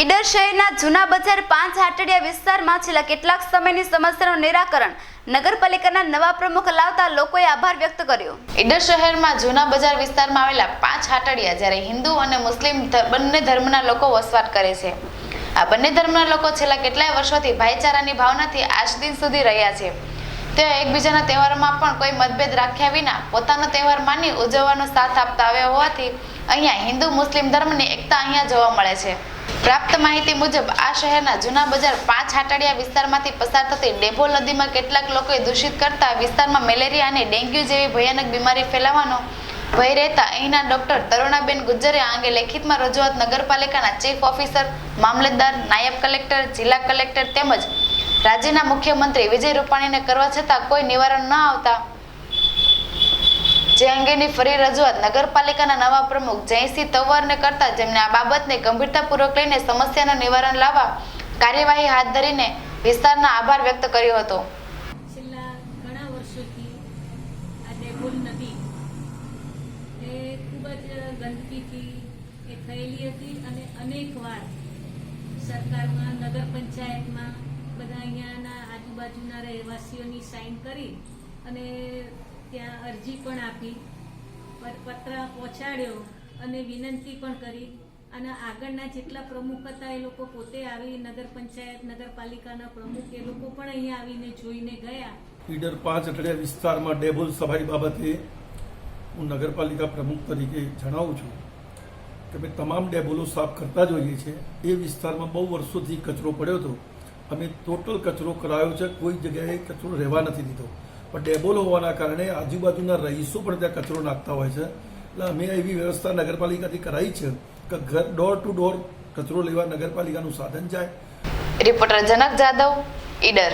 ઈડર શહેરના જૂના બજાર પાંચ હાટડિયા વિસ્તારમાં છેલ્લા કેટલાક સમયની સમસ્યાનું નિરાકરણ નગરપાલિકાના નવા પ્રમુખ લાવતા લોકોએ આભાર વ્યક્ત કર્યો. ઈડર શહેરમાં જૂના બજાર વિસ્તારમાં આવેલા પાંચ હાટડિયા જ્યારે હિન્દુ અને મુસ્લિમ બંને ધર્મના લોકો વસવાટ કરે છે. આ બંને ધર્મના લોકો છેલ્લા કેટલાય વર્ષોથી ભાઈચારાની ભાવનાથી આજ દિન સુધી રહ્યા છે. તેઓ એકબીજાના તહેવારોમાં પણ કોઈ મતભેદ રાખ્યા વિના પોતાનો તહેવાર માની ઉજવવાનો સાથ આપતા આવ્યા હોવાથી અહીંયા હિન્દુ મુસ્લિમ ધર્મની એકતા અહીંયા જોવા મળે છે. પ્રાપ્ત માહિતી મુજબ આ શહેરના જૂના બજાર પાંચ હાટડિયા વિસ્તારમાંથી પસાર થતી ડેભો નદીમાં કેટલાક લોકોએ દૂષિત કરતા વિસ્તારમાં મેલેરિયા અને ડેન્ગ્યુ જેવી ભયાનક બીમારી ફેલાવાનો ભય રહેતા અહીંના ડોક્ટર તરુણાબેન ગુજ્જરે આ અંગે લેખિતમાં રજૂઆત નગરપાલિકાના ચીફ ઓફિસર, મામલતદાર, નાયબ કલેક્ટર, જિલ્લા કલેક્ટર તેમજ રાજ્યના મુખ્યમંત્રી વિજય રૂપાણીને કરવા છતાં કોઈ નિવારણ ન આવતા જે અંગેની ફરી રજૂઆત નગરપાલિકાના નવા પ્રમુખ જયસિંહ તવરને કરતા જેમને આ બાબતને ગંભીરતાપૂર્વક લઈને સમસ્યાનું નિવારણ લાવવા કાર્યવાહી હાથ ધરીને વિસ્તારના આભાર વ્યક્ત કર્યો હતો. છેલ્લા ઘણા વર્ષોથી આ ડેબોલ નદી એ ખૂબ જ ગંદકીથી એ થયેલી હતી અને અનેકવાર સરકારમાં, નગર પંચાયતમાં બધા અહીંયાના આજુબાજુના રહેવાસીઓની સાઈન કરી અને ત્યાં અરજી પણ આપી પત્ર પહોંચાડ્યો અને વિનંતી પણ કરી. અને આગળના જેટલા પ્રમુખ હતા એ લોકો પોતે આવી નગર પંચાયત, નગરપાલિકાના પ્રમુખ એ લોકો પણ અહીંયા આવીને જોઈને ગયા. ઈડર પાંચ અઠડિયા વિસ્તારમાં ડેબોલ સફાઈ બાબતે હું નગરપાલિકા પ્રમુખ તરીકે જણાવું છું કે અમે તમામ ડેબોલો સાફ કરતા જોઈએ છે એ વિસ્તારમાં બહુ વર્ષોથી કચરો પડ્યો હતો. અમે ટોટલ કચરો કરાયો છે. કોઈ જગ્યાએ કચરો રહેવા નથી દીધો. પણ ડેબોલ હોવાના કારણે આજુબાજુના રહીશો પણ ત્યાં કચરો નાખતા હોય છે. એટલે અમે એવી વ્યવસ્થા નગરપાલિકાથી કરાઈ છે કે ઘર ડોર ટુ ડોર કચરો લેવા નગરપાલિકાનું સાધન જાય. રિપોર્ટર જનક જાદવ, ઈડર.